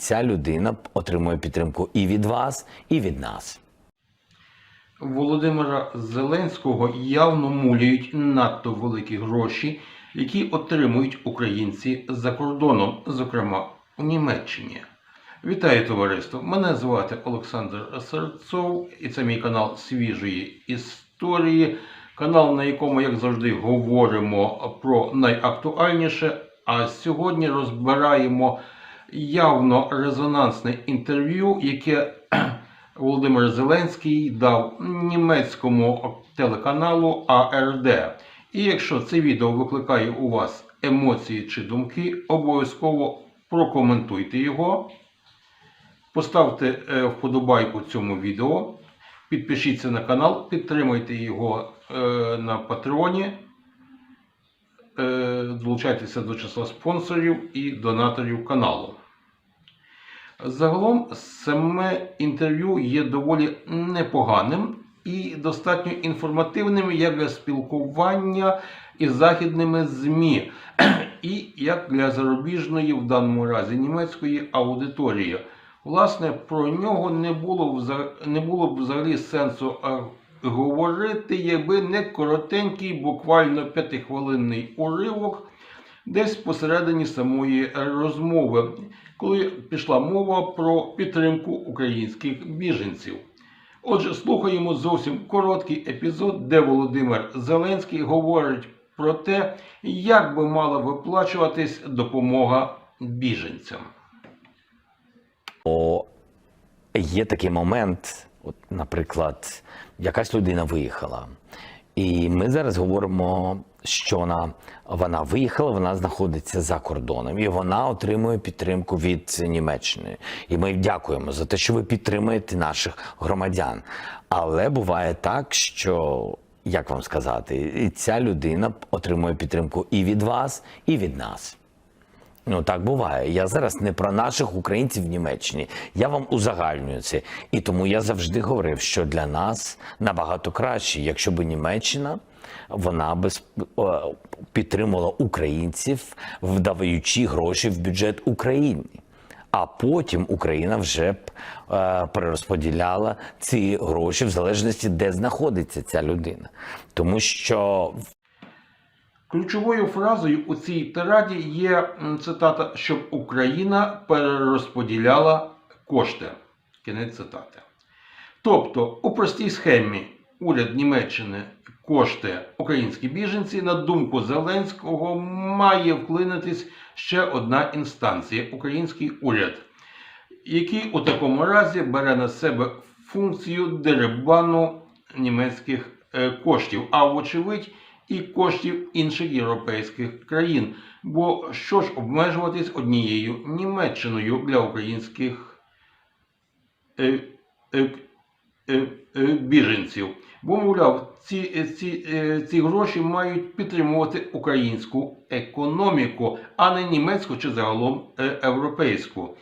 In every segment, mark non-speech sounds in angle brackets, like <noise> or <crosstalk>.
ця людина отримує підтримку і від вас, і від нас. Володимира Зеленського явно муляють надто великі гроші, які отримують українці за кордоном, зокрема у Німеччині. Вітаю товариство! Мене звати Олександр Серцов, і це мій канал Свіжої історії. Канал, на якому, як завжди, говоримо про найактуальніше. А сьогодні розбираємо явно резонансне інтерв'ю, яке <clears throat> Володимир Зеленський дав німецькому телеканалу АРД. І якщо це відео викликає у вас емоції чи думки, обов'язково прокоментуйте його, поставте е, вподобайку цьому відео, підпишіться на канал, підтримайте його е, на Патреоні, долучайтеся до числа спонсорів і донаторів каналу. Загалом саме інтерв'ю є доволі непоганим і достатньо інформативним як для спілкування із західними ЗМІ, <clears throat> і як для зарубіжної, в даному разі німецької аудиторії. Власне, про нього не було, не було б взагалі сенсу е, говорити, якби не коротенький, буквально п'ятихвилинний уривок десь посередині самої розмови, коли пішла мова про підтримку українських біженців. Отже, слухаємо зовсім короткий епізод, де Володимир Зеленський говорить про те, як би мала виплачуватись допомога біженцям. О, є такий момент, от, наприклад, якась людина виїхала. І ми зараз говоримо, що вона, вона виїхала, вона знаходиться за кордоном, і вона отримує підтримку від Німеччини. І ми дякуємо за те, що ви підтримуєте наших громадян. Але буває так, що як вам сказати, ця людина отримує підтримку і від вас, і від нас. Ну так буває. Я зараз не про наших українців в Німеччині. Я вам узагальнюю це. І тому я завжди говорив, що для нас набагато краще, якщо б Німеччина вона би підтримувала українців, вдаючи гроші в бюджет України. А потім Україна вже б е, перерозподіляла ці гроші в залежності, де знаходиться ця людина. Тому що Ключовою фразою у цій тираді є цитата, щоб Україна перерозподіляла кошти. Кінець цитати. Тобто, у простій схемі уряд Німеччини кошти українські біженці, на думку Зеленського, має вклинитись ще одна інстанція український уряд, який у такому разі бере на себе функцію дерибану німецьких е, коштів, а вочевидь і коштів інших європейських країн. Бо що ж обмежуватись однією Німеччиною для українських е, е, е, біженців? Бо, мовляв, ці, ці, ці гроші мають підтримувати українську економіку, а не німецьку чи загалом європейську.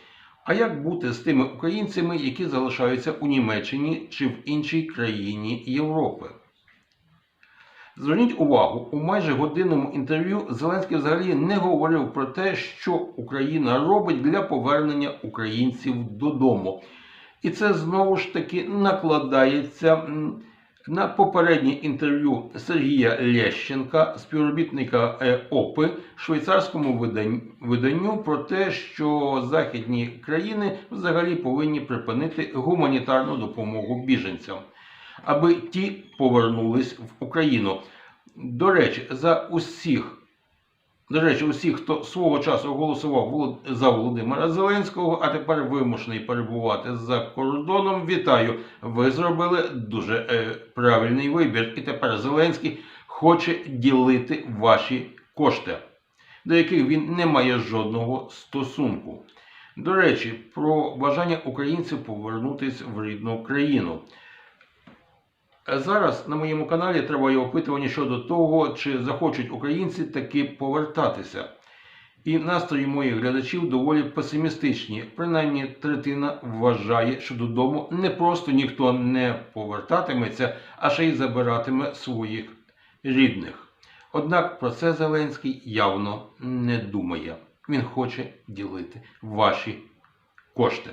А як бути з тими українцями, які залишаються у Німеччині чи в іншій країні Європи? Зверніть увагу, у майже годинному інтерв'ю Зеленський взагалі не говорив про те, що Україна робить для повернення українців додому. І це знову ж таки накладається на попереднє інтерв'ю Сергія Лещенка, співробітника е, ОПИ, швейцарському виданню про те, що західні країни взагалі повинні припинити гуманітарну допомогу біженцям аби ті повернулись в Україну. До речі, за усіх, до речі, усіх, хто свого часу голосував за Володимира Зеленського, а тепер вимушений перебувати за кордоном. Вітаю! Ви зробили дуже е, правильний вибір. І тепер Зеленський хоче ділити ваші кошти, до яких він не має жодного стосунку. До речі, про бажання українців повернутися в рідну країну. Зараз на моєму каналі триває опитування щодо того, чи захочуть українці таки повертатися. І настрої моїх глядачів доволі песимістичні. Принаймні, третина вважає, що додому не просто ніхто не повертатиметься, а ще й забиратиме своїх рідних. Однак про це Зеленський явно не думає. Він хоче ділити ваші кошти.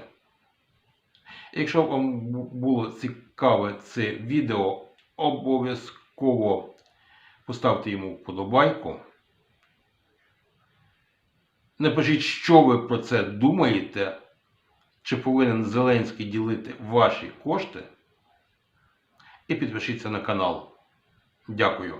Якщо вам було цікаве це відео, обов'язково поставте йому вподобайку. Напишіть, що ви про це думаєте, чи повинен Зеленський ділити ваші кошти. І підпишіться на канал. Дякую.